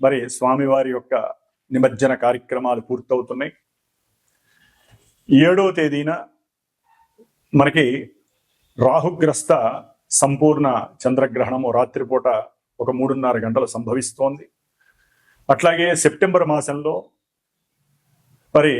మరి స్వామివారి యొక్క నిమజ్జన కార్యక్రమాలు పూర్తవుతున్నాయి. ఏడో తేదీన మనకి రాహుగ్రస్త సంపూర్ణ చంద్రగ్రహణము రాత్రిపూట ఒక మూడున్నర గంటలు సంభవిస్తోంది. అట్లాగే సెప్టెంబర్ మాసంలో మరి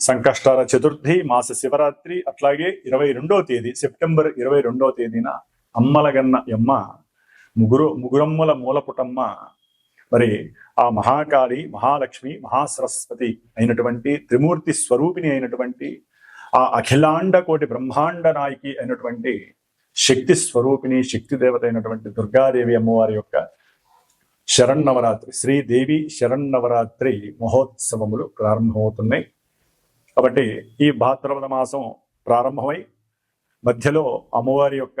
సంకష్టాల చతుర్థి మాస శివరాత్రి అట్లాగే ఇరవై రెండో తేదీ సెప్టెంబర్ ఇరవై రెండవ తేదీన అమ్మలగన్న యమ్మ ముగురు ముగురమ్మల మూలపుటమ్మ మరి ఆ మహాకాళి మహాలక్ష్మి మహాసరస్వతి అయినటువంటి త్రిమూర్తి స్వరూపిణి అయినటువంటి ఆ అఖిలాండ కోటి బ్రహ్మాండ నాయకి అయినటువంటి శక్తి స్వరూపిణి శక్తి దేవత అయినటువంటి దుర్గాదేవి అమ్మవారి యొక్క శరన్నవరాత్రి శ్రీదేవి శరన్నవరాత్రి మహోత్సవములు ప్రారంభమవుతున్నాయి. కాబట్టి ఈ భాద్రపద మాసం ప్రారంభమై మధ్యలో అమ్మవారి యొక్క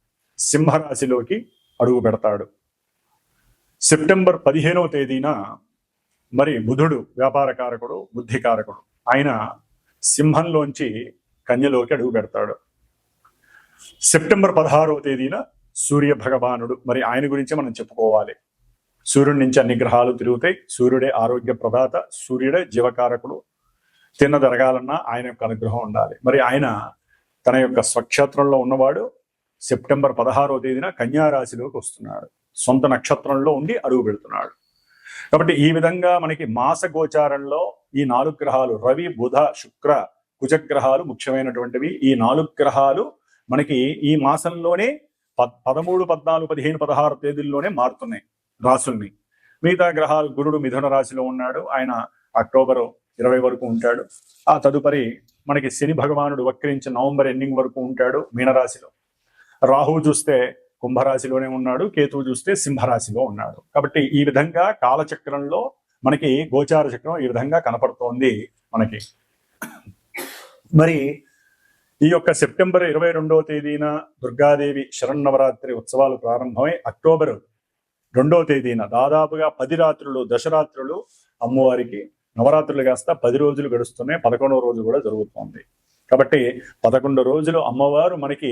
సింహరాశిలోకి అడుగు పెడతాడు. సెప్టెంబర్ పదిహేనవ తేదీన మరి బుధుడు వ్యాపారకారకుడు బుద్ధికారకుడు ఆయన సింహంలోంచి కన్యలోకి అడుగు పెడతాడు. సెప్టెంబర్ పదహారవ తేదీన సూర్య భగవానుడు మరి ఆయన గురించి మనం చెప్పుకోవాలి. సూర్యుడి నుంచి అన్ని గ్రహాలు తిరుగుతాయి. సూర్యుడే ఆరోగ్య ప్రదాత సూర్యుడే జీవకారకుడు. తిన్న జరగాలన్నా ఆయన యొక్క అనుగ్రహం ఉండాలి. మరి ఆయన తన యొక్క స్వక్షేత్రంలో ఉన్నవాడు సెప్టెంబర్ పదహారో తేదీన కన్యారాశిలోకి వస్తున్నాడు. సొంత నక్షత్రంలో ఉండి అడుగు పెడుతున్నాడు. కాబట్టి ఈ విధంగా మనకి మాస గోచారంలో ఈ నాలుగు గ్రహాలు రవి బుధ శుక్ర కుజగ్రహాలు ముఖ్యమైనటువంటివి. ఈ నాలుగు గ్రహాలు మనకి ఈ మాసంలోనే పద్ పదమూడు పద్నాలుగు పదిహేను పదహారు తేదీల్లోనే మారుతున్నాయి రాసుల్ని. మిగతా గ్రహాలు గురుడు మిథున రాశిలో ఉన్నాడు. ఆయన అక్టోబర్ ఇరవై వరకు ఉంటాడు. ఆ తదుపరి మనకి శని భగవానుడు వక్రించి నవంబర్ ఎండింగ్ వరకు ఉంటాడు మీనరాశిలో. రాహు చూస్తే కుంభరాశిలోనే ఉన్నాడు కేతువు చూస్తే సింహరాశిలో ఉన్నాడు. కాబట్టి ఈ విధంగా కాలచక్రంలో మనకి గోచార చక్రం ఈ విధంగా కనపడుతోంది మనకి. మరి ఈ యొక్క సెప్టెంబర్ ఇరవై రెండవ తేదీన దుర్గాదేవి శరన్నవరాత్రి ఉత్సవాలు ప్రారంభమై అక్టోబర్ రెండవ తేదీన దాదాపుగా పది రాత్రులు దశరాత్రులు అమ్మవారికి నవరాత్రులు కాస్త పది రోజులు గడుస్తున్నాయి పదకొండవ రోజు కూడా జరుగుతోంది. కాబట్టి పదకొండు రోజులు అమ్మవారు మనకి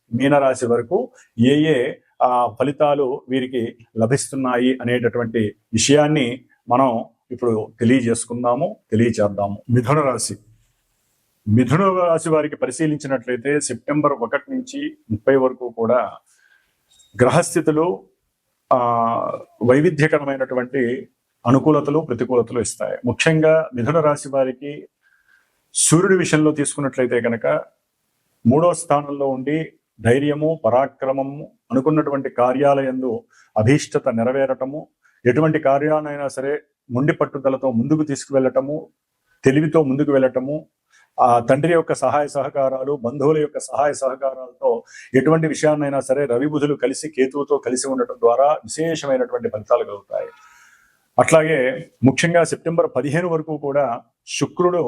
మీనరాశి వరకు ఏ ఏ ఫలితాలు వీరికి లభిస్తున్నాయి అనేటటువంటి విషయాన్ని మనం ఇప్పుడు తెలియజేసుకుందాము తెలియచేద్దాము. మిథున రాశి. మిథున రాశి వారికి పరిశీలించినట్లయితే సెప్టెంబర్ ఒకటి నుంచి ముప్పై వరకు కూడా గ్రహస్థితులు ఆ వైవిధ్యకరమైనటువంటి అనుకూలతలు ప్రతికూలతలు ఇస్తాయి. ముఖ్యంగా మిథున రాశి వారికి సూర్యుడి విషయంలో తీసుకున్నట్లయితే కనుక మూడో స్థానంలో ఉండి ధైర్యము పరాక్రమము అనుకున్నటువంటి కార్యాలయందు అభీష్టత నెరవేరటము ఎటువంటి కార్యాలైనా సరే ముండి పట్టుదలతో ముందుకు తీసుకువెళ్ళటము తెలివితో ముందుకు వెళ్ళటము ఆ తండ్రి యొక్క సహాయ సహకారాలు బంధువుల యొక్క సహాయ సహకారాలతో ఎటువంటి విషయాన్నైనా సరే రవి బుధులు కలిసి కేతువుతో కలిసి ఉండటం ద్వారా విశేషమైనటువంటి ఫలితాలు కలుగుతాయి. అట్లాగే ముఖ్యంగా సెప్టెంబర్ పదిహేను వరకు కూడా శుక్రుడు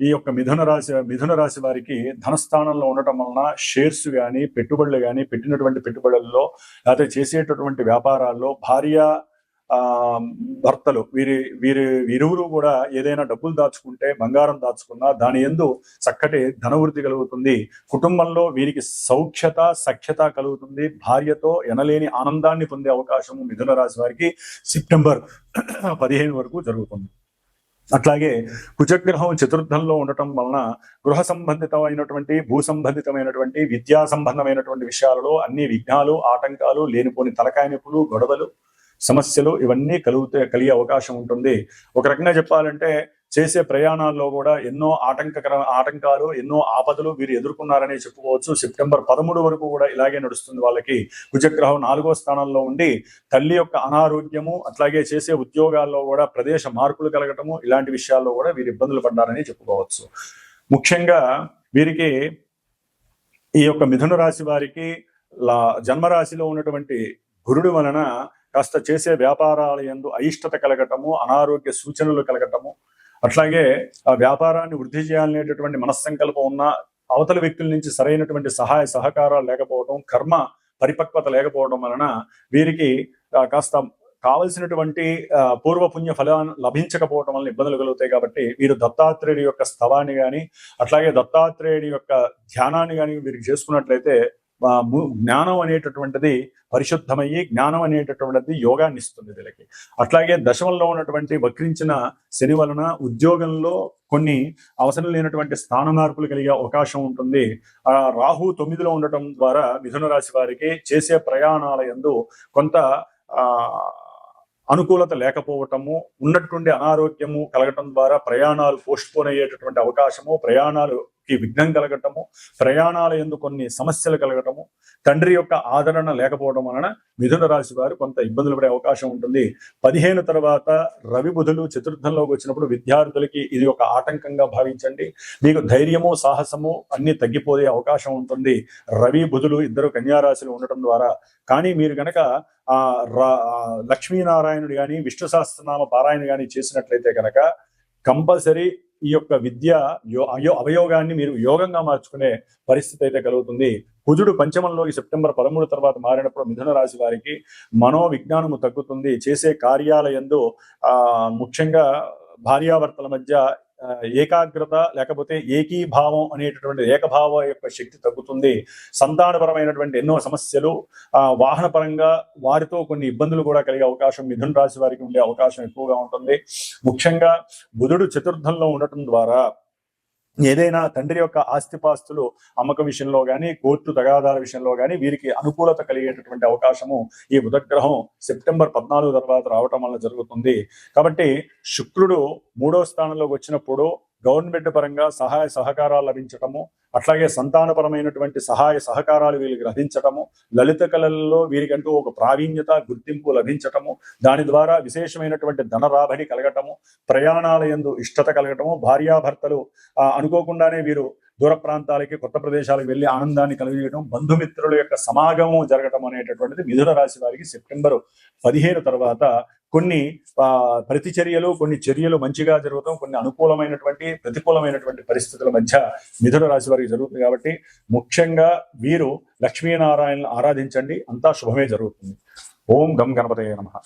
ఈ యొక్క మిథున రాశి మిథున రాశి వారికి ధనస్థానంలో ఉండటం వలన షేర్స్ కానీ పెట్టుబడులు కానీ పెట్టినటువంటి పెట్టుబడుల్లో లేకపోతే చేసేటటువంటి వ్యాపారాల్లో భార్య భర్తలు వీరి వీరి ఇరువురు కూడా ఏదైనా డబ్బులు దాచుకుంటే బంగారం దాచుకున్నా దాని ఎందు చక్కటి ధనవృద్ధి కలుగుతుంది. కుటుంబంలో వీరికి సౌఖ్యత సఖ్యత కలుగుతుంది. భార్యతో ఎనలేని ఆనందాన్ని పొందే అవకాశము మిథున రాశి వారికి సెప్టెంబర్ పదిహేను వరకు జరుగుతుంది. అట్లాగే కుజగ్రహం చతుర్థంలో ఉండటం వలన గృహ సంబంధితమైనటువంటి భూ సంబంధితమైనటువంటి విద్యా సంబంధమైనటువంటి విషయాలలో అన్ని విఘ్నాలు ఆటంకాలు లేనిపోని తలకాయ నొప్పులు గొడవలు సమస్యలు ఇవన్నీ కలుగుతే కలిగే అవకాశం ఉంటుంది. ఒక రకంగా చెప్పాలంటే చేసే ప్రయాణాల్లో కూడా ఎన్నో ఆటంకకర ఆటంకాలు ఎన్నో ఆపదలు వీరు ఎదుర్కొన్నారని చెప్పుకోవచ్చు. సెప్టెంబర్ పదమూడు వరకు కూడా ఇలాగే నడుస్తుంది వాళ్ళకి. కుజగ్రహం నాలుగో స్థానంలో ఉండి తల్లి యొక్క అనారోగ్యము అట్లాగే చేసే ఉద్యోగాల్లో కూడా ప్రదేశ మార్పులు కలగటము ఇలాంటి విషయాల్లో కూడా వీరు ఇబ్బందులు పడ్డారని చెప్పుకోవచ్చు. ముఖ్యంగా వీరికి ఈ యొక్క మిథున రాశి వారికి లా జన్మరాశిలో ఉన్నటువంటి గురుడు వలన కాస్త చేసే వ్యాపారాల యందు అయిష్టత కలగటము అనారోగ్య సూచనలు కలగటము అట్లాగే ఆ వ్యాపారాన్ని వృద్ధి చేయాలనేటటువంటి మనస్సంకల్పం ఉన్న అవతల వ్యక్తుల నుంచి సరైనటువంటి సహాయ సహకారాలు లేకపోవడం కర్మ పరిపక్వత లేకపోవడం వలన వీరికి కాస్త కావలసినటువంటి పూర్వపుణ్య ఫలాన్ని లభించకపోవడం వలన ఇబ్బందులు కలుగుతాయి కాబట్టి వీరు దత్తాత్రేయుడి యొక్క స్థవాన్ని గాని అట్లాగే దత్తాత్రేయుడి యొక్క ధ్యానాన్ని కానీ వీరికి చేసుకున్నట్లయితే జ్ఞానం అనేటటువంటిది పరిశుద్ధమయ్యి జ్ఞానం అనేటటువంటిది యోగాన్ని ఇస్తుంది వీళ్ళకి. అట్లాగే దశమంలో ఉన్నటువంటి వక్రించిన శని వలన ఉద్యోగంలో కొన్ని అవసరం లేనటువంటి స్థాన మార్పులు కలిగే అవకాశం ఉంటుంది. ఆ రాహు తొమ్మిదిలో ఉండటం ద్వారా మిథున రాశి వారికి చేసే ప్రయాణాల ఎందు కొంత ఆ అనుకూలత లేకపోవటము ఉన్నటువంటి అనారోగ్యము కలగటం ద్వారా ప్రయాణాలు పోస్ట్ పోన్ అయ్యేటటువంటి అవకాశము ప్రయాణాలు ప్రయాణాలకి విఘ్నం కలగటము ప్రయాణాల ఎందు కొన్ని సమస్యలు కలగటము తండ్రి యొక్క ఆదరణ లేకపోవడం వలన మిథున రాశి వారు కొంత ఇబ్బందులు పడే అవకాశం ఉంటుంది. పదిహేను తర్వాత రవి బుధులు చతుర్థంలోకి వచ్చినప్పుడు విద్యార్థులకి ఇది ఒక ఆటంకంగా భావించండి. మీకు ధైర్యము సాహసము అన్ని తగ్గిపోయే అవకాశం ఉంటుంది. రవి బుధులు ఇద్దరు కన్యారాశులు ఉండటం ద్వారా. కానీ మీరు గనక ఆ రా- ఆ లక్ష్మీనారాయణుడు కానీ విష్ణు సహస్రనామ పారాయణ కానీ చేసినట్లయితే కనుక కంపల్సరీ ఈ యొక్క విద్య యో అయో అవయోగాన్ని మీరు యోగంగా మార్చుకునే పరిస్థితి అయితే కలుగుతుంది. కుజుడు పంచమంలోకి సెప్టెంబర్ పదమూడు తర్వాత మారినప్పుడు మిథున రాశి వారికి మనో విజ్ఞానము తగ్గుతుంది. చేసే కార్యాలయందు ఆ ముఖ్యంగా భార్యాభర్తల మధ్య ఏకాగ్రత లేకపోతే ఏకీభావం అనేటటువంటి ఏకభావ యొక్క శక్తి తగ్గుతుంది. సంతానపరమైనటువంటి ఎన్నో సమస్యలు వాహనపరంగా వాహన పరంగా వారితో కొన్ని ఇబ్బందులు కూడా కలిగే అవకాశం మిథున రాశి వారికి ఉండే అవకాశం ఎక్కువగా ఉంటుంది. ముఖ్యంగా బుధుడు చతుర్థంలో ఉండటం ద్వారా ఏదైనా తండ్రి యొక్క ఆస్తిపాస్తులు అమ్మక విషయంలో కానీ కోర్టు తగాదాల విషయంలో కానీ వీరికి అనుకూలత కలిగేటటువంటి అవకాశము ఈ బుధగ్రహం సెప్టెంబర్ పద్నాలుగు తర్వాత రావటం వల్ల జరుగుతుంది. కాబట్టి శుక్రుడు మూడో స్థానంలోకి వచ్చినప్పుడు గవర్నమెంట్ పరంగా సహాయ సహకారాలు లభించటము అట్లాగే సంతానపరమైనటువంటి సహాయ సహకారాలు వీరికి లభించటము లలిత కళల్లో వీరికంటూ ఒక ప్రావీణ్యత గుర్తింపు లభించటము దాని ద్వారా విశేషమైనటువంటి ధన రాబడి కలగటము ప్రయాణాల యందు ఇష్టత కలగటము భార్యాభర్తలు అనుకోకుండానే వీరు దూర ప్రాంతాలకి కొత్త ప్రదేశాలకు వెళ్ళి ఆనందాన్ని కలిగించడం బంధుమిత్రుల యొక్క సమాగమం జరగటం అనేటటువంటిది మిథున రాశి వారికి సెప్టెంబర్ పదిహేను తర్వాత కొన్ని ఆ, ప్రతిచర్యలు కొన్ని చర్యలు మంచిగా జరుగుతాం కొన్ని అనుకూలమైనటువంటి ప్రతికూలమైనటువంటి పరిస్థితుల మధ్య మిథున రాశి వారికి జరుగుతుంది కాబట్టి ముఖ్యంగా వీరు లక్ష్మీనారాయణ ఆరాధించండి అంతా శుభమే జరుగుతుంది. ఓం గం గణపతయ నమః.